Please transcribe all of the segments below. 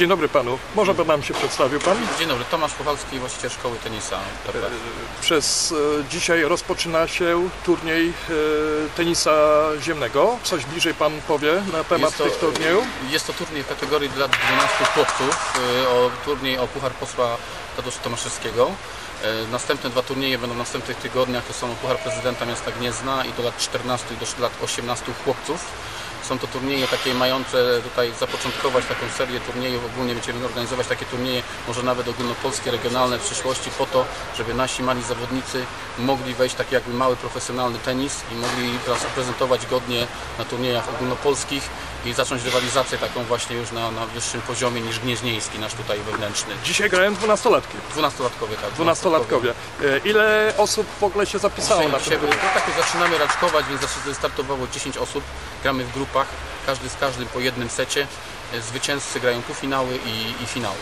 Dzień dobry panu. Może by nam się przedstawił pan? Dzień dobry, Tomasz Puchalski, właściciel szkoły tenisa. Przez e, dzisiaj rozpoczyna się turniej e, tenisa ziemnego. Coś bliżej pan powie na temat Jest to- tych turniejów? Jest to turniej kategorii dla 12 chłopców, y, o turniej o Puchar Posła Tadeusza Tomaszewskiego. Następne dwa turnieje będą w następnych tygodniach, to są Puchar Prezydenta Miasta Gniezna i do lat 14 i do lat 18 chłopców. Są to turnieje takie mające tutaj zapoczątkować taką serię turniejów. Ogólnie będziemy organizować takie turnieje, może nawet ogólnopolskie, regionalne w przyszłości po to, żeby nasi mali zawodnicy mogli wejść taki jakby mały profesjonalny tenis i mogli prezentować godnie na turniejach ogólnopolskich i zacząć rywalizację taką właśnie już na, na wyższym poziomie niż gnieźnieński nasz tutaj wewnętrzny. Dzisiaj grają dwunastolatki. Dwunastolatkowie, tak. Dwunastolatkowie. E, Ile osób w ogóle się zapisało na Dzisiaj, ten to tak zaczynamy raczkować, więc startowało 10 osób. Gramy w grupach, każdy z każdym po jednym secie. Zwycięzcy grają półfinały i, i finały.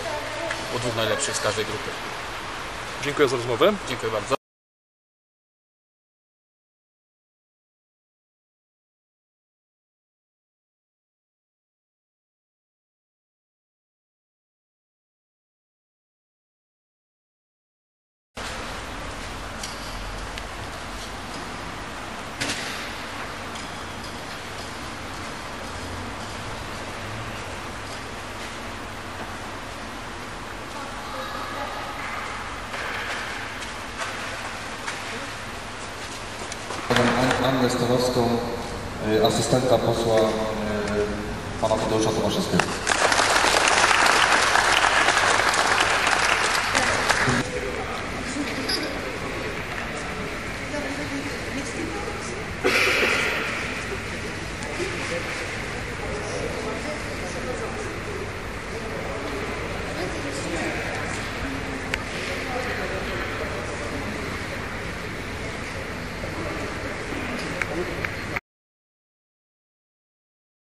U dwóch najlepszych z każdej grupy. Dziękuję za rozmowę. Dziękuję bardzo. Annę Stanowską, y, asystenta posła y, pana Tadeusza Tomaszewskiego. Thank